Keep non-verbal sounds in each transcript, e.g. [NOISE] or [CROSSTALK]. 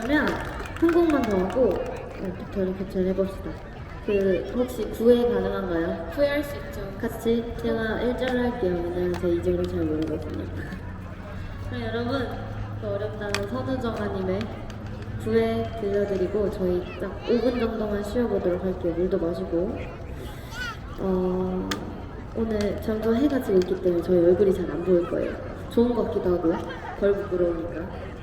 그러면 한 곡만 더 하고 격투를 교체를 해봅시다. 그 혹시 구애 가능한가요? 후회할 수 있죠. 같이 제가 1절 할게요. 왜냐면 제 2절을 잘 모르거든요. [LAUGHS] 그럼 여러분 그 어렵다는 선우정아님의 구애 들려드리고 저희 딱 5분 정도만 쉬어보도록 할게요. 물도 마시고 어, 오늘 점점 해가 지고 있기 때문에 저희 얼굴이 잘 안 보일 거예요. 좋은 것 같기도 하고요. 덜 부끄러우니까.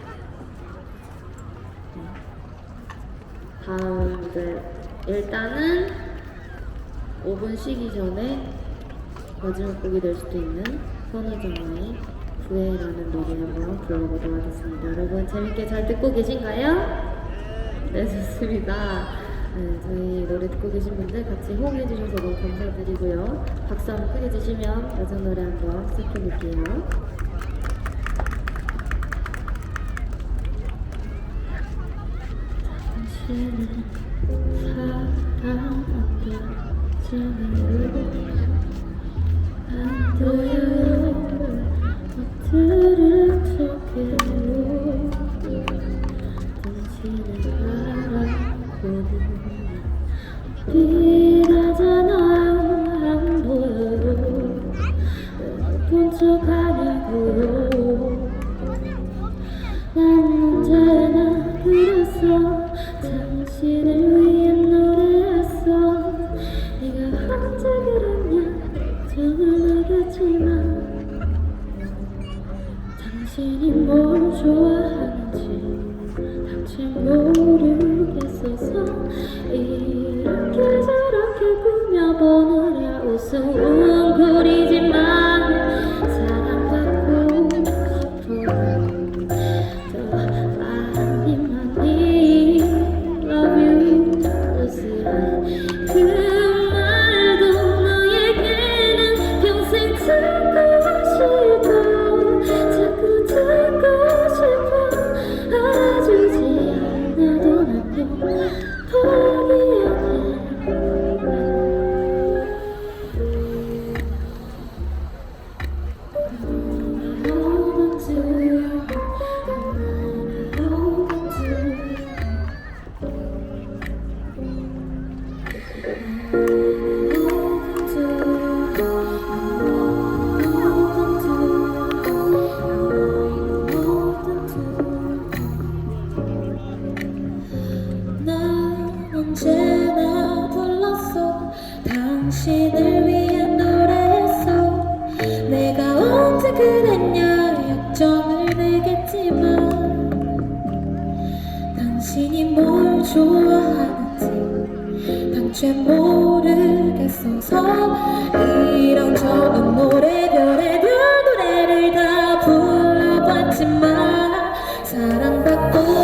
다음 이제 일단은 5분 쉬기 전에 마지막 곡이 될 수도 있는 선우정아의 구애라는 노래 한번 불러보도록 하겠습니다. 여러분 재밌게 잘 듣고 계신가요? 네 좋습니다. 네, 저희 노래 듣고 계신 분들 같이 호응해 주셔서 너무 감사드리고요. 박수 한번 크게 주시면 마지막 노래 한번 시작해 볼게요. 당신은 사랑한다 저는 안 보여요 들을 적에 당신을 위해 노래했어. 네가 언제 그랬냐? 저는 알겠지만 당신이 뭘 좋아하는지 당신 모르겠어서 이렇게 저렇게 꾸며보느라 웅 언제나 불렀어. 당신을 위해 노래했어 내가 언제 그랬냐 약점을 내겠지만 당신이 뭘 좋아하 당최 모르겠어서 이런저런 노래 별의별 노래를 다 불러봤지만 사랑받고